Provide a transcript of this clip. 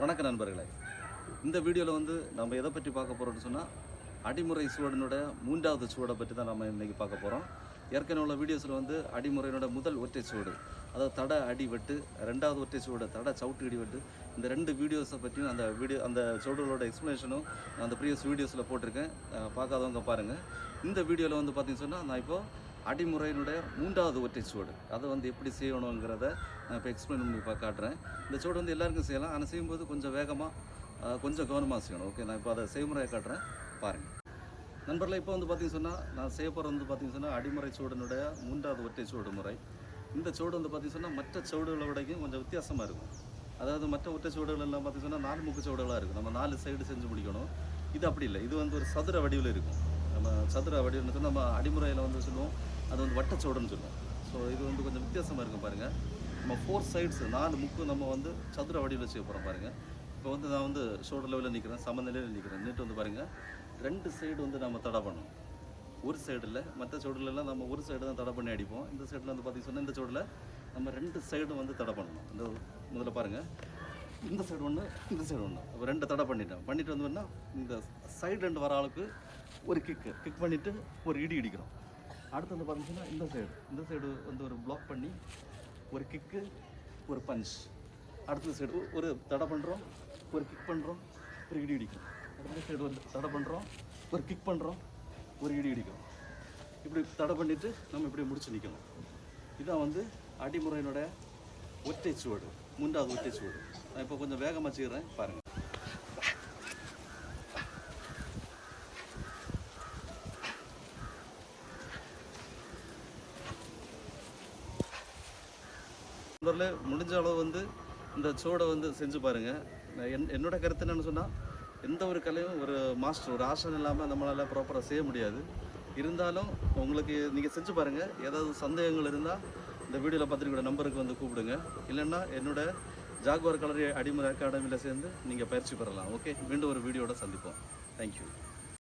வணக்கம் நண்பர்களே. இந்த வீடியோவில் வந்து நம்ம எதை பற்றி பார்க்க போகிறோம்னு சொன்னால் அடிமுறை சுவடனோட மூன்றாவது சுவடை பற்றி தான் நம்ம இன்றைக்கி பார்க்க போகிறோம் ஏற்கனவே உள்ள வீடியோஸில் வந்து அடிமுறையினோட முதல் ஒற்றை சுவடு அதாவது தடை அடி வெட்டு ரெண்டாவது ஒற்றை சுவடு தடை சவுட்டு அடி வெட்டு இந்த ரெண்டு வீடியோஸை பற்றியும் அந்த வீடியோ அந்த சுவடுகளோட எக்ஸ்ப்ளனேஷனும் அந்த ப்ரீவியஸ் வீடியோஸில் போட்டிருக்கேன். பார்க்காதவங்க பாருங்கள் இந்த வீடியோவில் வந்து பார்த்தீங்கன்னு சொன்னால் நான் இப்போது அடிமுறையினுடைய மூன்றாவது ஒற்றை சுவடு. அதை வந்து எப்படி செய்யணுங்கிறத நான் இப்போ எக்ஸ்பிளைன் பண்ணி பா காட்டுறேன். இந்த சுவடு வந்து எல்லாருக்கும் செய்யலாம். ஆனால் செய்யும்போது கொஞ்சம் வேகமாக கொஞ்சம் கவனமாக செய்யணும். ஓகே நான் இப்போ அதை செய்முறையை காட்டுறேன். பாருங்கள் நண்பர்களே இப்போ வந்து பார்த்தீங்கன்னு சொன்னால் நான் செய்ய போகிறது வந்து பார்த்தீங்கன்னு சொன்னால் அடிமுறை சுவடனுடைய மூன்றாவது ஒற்றை சுவடு முறை. இந்த சுவடு வந்து பார்த்தீங்கன்னு சொன்னால் மற்ற சுவடுகளை விடைக்கும் கொஞ்சம் வித்தியாசமாக இருக்கும். அதாவது மற்ற ஒற்றை சுவடுகள் எல்லாம் பார்த்தீங்கன்னா சொன்னால் நாலு முக்கு சுவடுகளாக இருக்கும். நம்ம நாலு சைடு செஞ்சு முடிக்கணும். இது அப்படி இல்லை. இது வந்து ஒரு சதுர வடிவில் இருக்கும். நம்ம சதுர வடிவம்னு நம்ம அடிமுறையில் வந்து சொல்லுவோம். அது வந்து வட்டச்சோடுன்னு சொல்லுவோம். ஸோ இது வந்து கொஞ்சம் வித்தியாசமாக இருக்கும் பாருங்கள் நம்ம ஃபோர் சைட்ஸ் நாலு முக்கு நம்ம வந்து சதுர வடிவில் செய்ய போகிறோம் பாருங்கள் இப்போ வந்து நான் வந்து ஷோல்டர் லெவலில் நிற்கிறேன் சமநிலையில் நிற்கிறேன் நின்று வந்து பாருங்கள் ரெண்டு சைடு வந்து நம்ம தடை பண்ணணும் ஒரு சைடில் மற்ற சைடுலலாம் நம்ம ஒரு சைடு தான் தடை பண்ணி அடிப்போம். இந்த சைடில் வந்து பார்த்தீங்கன்னா சொன்னால் இந்த சோடில் நம்ம ரெண்டு சைடும் வந்து தடை பண்ணணும். இந்த முதல்ல பாருங்கள் இந்த சைடு ஒன்று இந்த சைடு ஒன்று அப்போ ரெண்டு தடை பண்ணிட்டேன். பண்ணிட்டு வந்து இந்த சைடு ரெண்டு வர ஆளுக்கு ஒரு கிக்கு கிக் பண்ணிவிட்டு ஒரு இடி இடிக்கிறோம். அடுத்து வந்து பார்த்தீங்கன்னா இந்த சைடு இந்த சைடு வந்து ஒரு பிளாக் பண்ணி ஒரு கிக்கு ஒரு பஞ்ச் அடுத்த சைடு ஒரு தடை பண்ணுறோம் ஒரு கிக் பண்ணுறோம் ஒரு இடி இடிக்கும் அடுத்த சைடு வந்து தடை பண்ணுறோம் ஒரு கிக் பண்ணுறோம் ஒரு இடி இடிக்கும் இப்படி தடை பண்ணிவிட்டு நம்ம இப்படி முடிச்சு நிற்கணும் இதான் வந்து அடிமுறையினோட ஒற்றை சுவடு மூன்றாவது ஒற்றை சுவடு. நான் இப்போ கொஞ்சம் வேகமாக செய்கிறேன் பாருங்கள் நண்பர்களே முடிஞ்ச அளவு வந்து இந்த சோடை வந்து செஞ்சு பாருங்கள் நான் என் என்னோட கருத்து என்னென்னு சொன்னால் எந்த ஒரு கலையும் ஒரு மாஸ்டர் ஒரு ஆசன் இல்லாமல் நம்மளால் ப்ராப்பராக செய்ய முடியாது. இருந்தாலும் உங்களுக்கு நீங்கள் செஞ்சு பாருங்கள் ஏதாவது சந்தேகங்கள் இருந்தால் இந்த வீடியோவில் பார்த்துருக்கிற நம்பருக்கு வந்து கூப்பிடுங்க. இல்லைன்னா என்னோட ஜாகுவார் கலரி அடிமுறை அகாடமியில் சேர்ந்து நீங்கள் பயிற்சி பெறலாம். ஓகே? மீண்டும் ஒரு வீடியோட சந்திப்போம். தேங்க்யூ